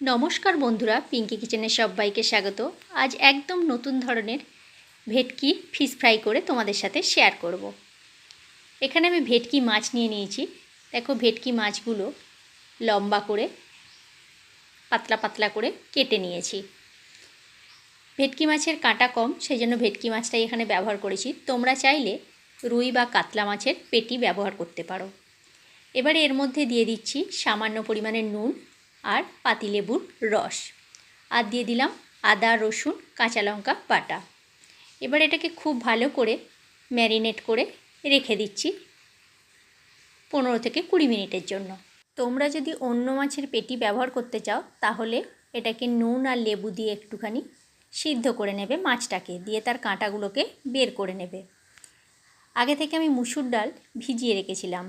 নমস্কার বন্ধুরা পিঙ্কি কিচেনের সবাইকে স্বাগত। আজ একদম নতুন ধরনের ভেটকি ফিশ ফ্রাই করে তোমাদের সাথে শেয়ার করব। এখানে আমি ভেটকি মাছ নিয়ে নিয়েছি। দেখো ভেটকি মাছগুলো লম্বা করে, পাতলা পাতলা করে কেটে নিয়েছি। ভেটকি মাছের কাঁটা কম সেই জন্য ভেটকি মাছটাই এখানে ব্যবহার করেছি। তোমরা চাইলে রুই বা কাতলা মাছের পেটি ব্যবহার করতে পারো। এবারে এর মধ্যে দিয়ে দিচ্ছি সামান্য পরিমাণে নুন আর পাতিলেবুর রস। আর দিয়ে দিলাম আদা, রসুন, কাঁচা লঙ্কা, বাটা। এবার এটাকে খুব ভালো করে ম্যারিনেট করে রেখে দিচ্ছি পনেরো থেকে কুড়ি মিনিটের জন্য। তোমরা যদি অন্য মাছের পেটি ব্যবহার করতে চাও, তাহলে এটাকে নুন আর লেবু দিয়ে একটুখানি সিদ্ধ করে নেবে মাছটাকে, দিয়ে তার কাঁটাগুলোকে বের করে নেবে। আগে থেকে আমি মুসুর ডাল ভিজিয়ে রেখেছিলাম।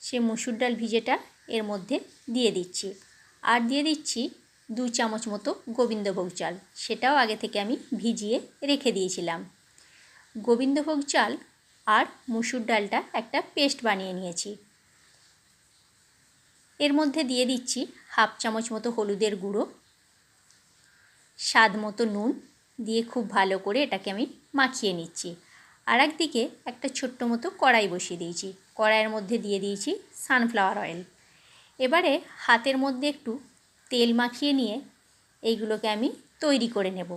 সে মুসুর ডাল ভিজেটা এর মধ্যে দিয়ে দিচ্ছি। আর দিয়ে দিচ্ছি দু চামচ মতো গোবিন্দভোগ চাল। সেটাও আগে থেকে আমি ভিজিয়ে রেখে দিয়েছিলাম। গোবিন্দভোগ চাল আর মুসুর ডালটা একটা পেস্ট বানিয়ে নিয়েছি। এর মধ্যে দিয়ে দিচ্ছি হাফ চামচ মতো হলুদের গুঁড়ো, স্বাদ মতো নুন দিয়ে খুব ভালো করে এটাকে আমি মাখিয়ে নিচ্ছি। আর একদিকে একটা ছোট্ট মতো কড়াই বসিয়ে দিয়েছি। কড়াইয়ের মধ্যে দিয়ে দিয়েছি সানফ্লাওয়ার অয়েল। এবারে হাতের মধ্যে একটু তেল মাখিয়ে নিয়ে এইগুলোকে আমি তৈরি করে নেব।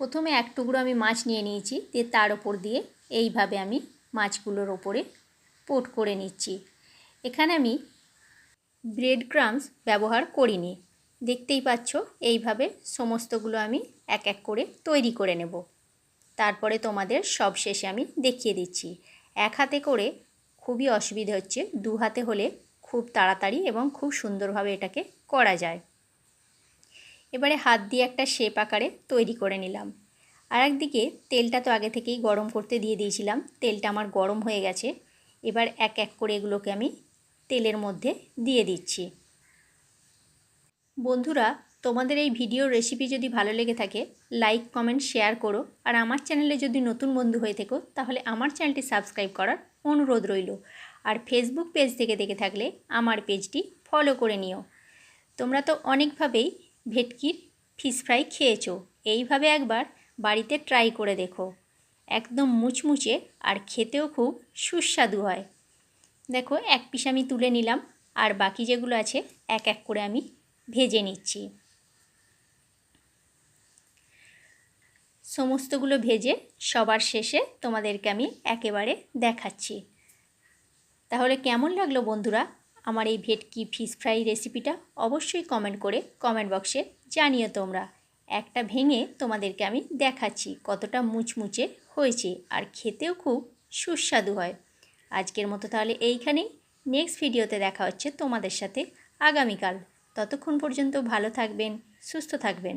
প্রথমে এক টুকরো আমি মাছ নিয়ে নিয়েছি, দিয়ে তার ওপর দিয়ে এইভাবে আমি মাছগুলোর ওপরে পোট করে নিচ্ছি। এখানে আমি ব্রেড ক্রামস ব্যবহার করিনি। দেখতেই পাচ্ছ, এইভাবে সমস্তগুলো আমি এক এক করে তৈরি করে নেব। তারপরে তোমাদের সব শেষে আমি দেখিয়ে দিচ্ছি। এক হাতে করে খুবই অসুবিধে হচ্ছে, দু হাতে হলে খুব তাড়াতাড়ি এবং খুব সুন্দরভাবে এটাকে করা যায়। এবারে হাত দিয়ে একটা শেপ আকারে তৈরি করে নিলাম। আর একদিকে তেলটা তো আগে থেকেই গরম করতে দিয়ে দিয়েছিলাম, তেলটা আমার গরম হয়ে গেছে। এবার এক এক করে এগুলোকে আমি তেলের মধ্যে দিয়ে দিচ্ছি। বন্ধুরা, তোমাদের এই ভিডিওর রেসিপি যদি ভালো লেগে থাকে লাইক কমেন্ট শেয়ার করো। আর আমার চ্যানেলে যদি নতুন বন্ধু হয়ে থেকো, তাহলে আমার চ্যানেলটি সাবস্ক্রাইব করার অনুরোধ রইল। আর ফেসবুক পেজ থেকে দেখে থাকলে আমার পেজটি ফলো করে নিও। তোমরা তো অনেকভাবেই ভেটকির ফিশ ফ্রাই খেয়েছো। এইভাবে একবার বাড়িতে ট্রাই করে দেখো। একদম মুচমুচে আর খেতেও খুব সুস্বাদু হয়। দেখো, এক পিস আমি তুলে নিলাম আর বাকি যেগুলো আছে এক এক করে আমি ভেজে নিচ্ছি। সমস্তগুলো ভেজে সবার শেষে তোমাদেরকে আমি একেবারে দেখাচ্ছি। তাহলে কেমন লাগল বন্ধুরা আমার এই ভেটকি ফিশ ফ্রাই রেসিপিটা? অবশ্যই কমেন্ট করে কমেন্ট বক্সে জানিও তোমরা। একটা ভেঙে তোমাদেরকে আমি দেখাচ্ছি কতটা মুচমুচে হয়েছে আর খেতেও খুব সুস্বাদু হয়। আজকের মতো তাহলে এইখানেই। নেক্সট ভিডিওতে দেখা হচ্ছে তোমাদের সাথে আগামীকাল। ততক্ষণ পর্যন্ত ভালো থাকবেন, সুস্থ থাকবেন।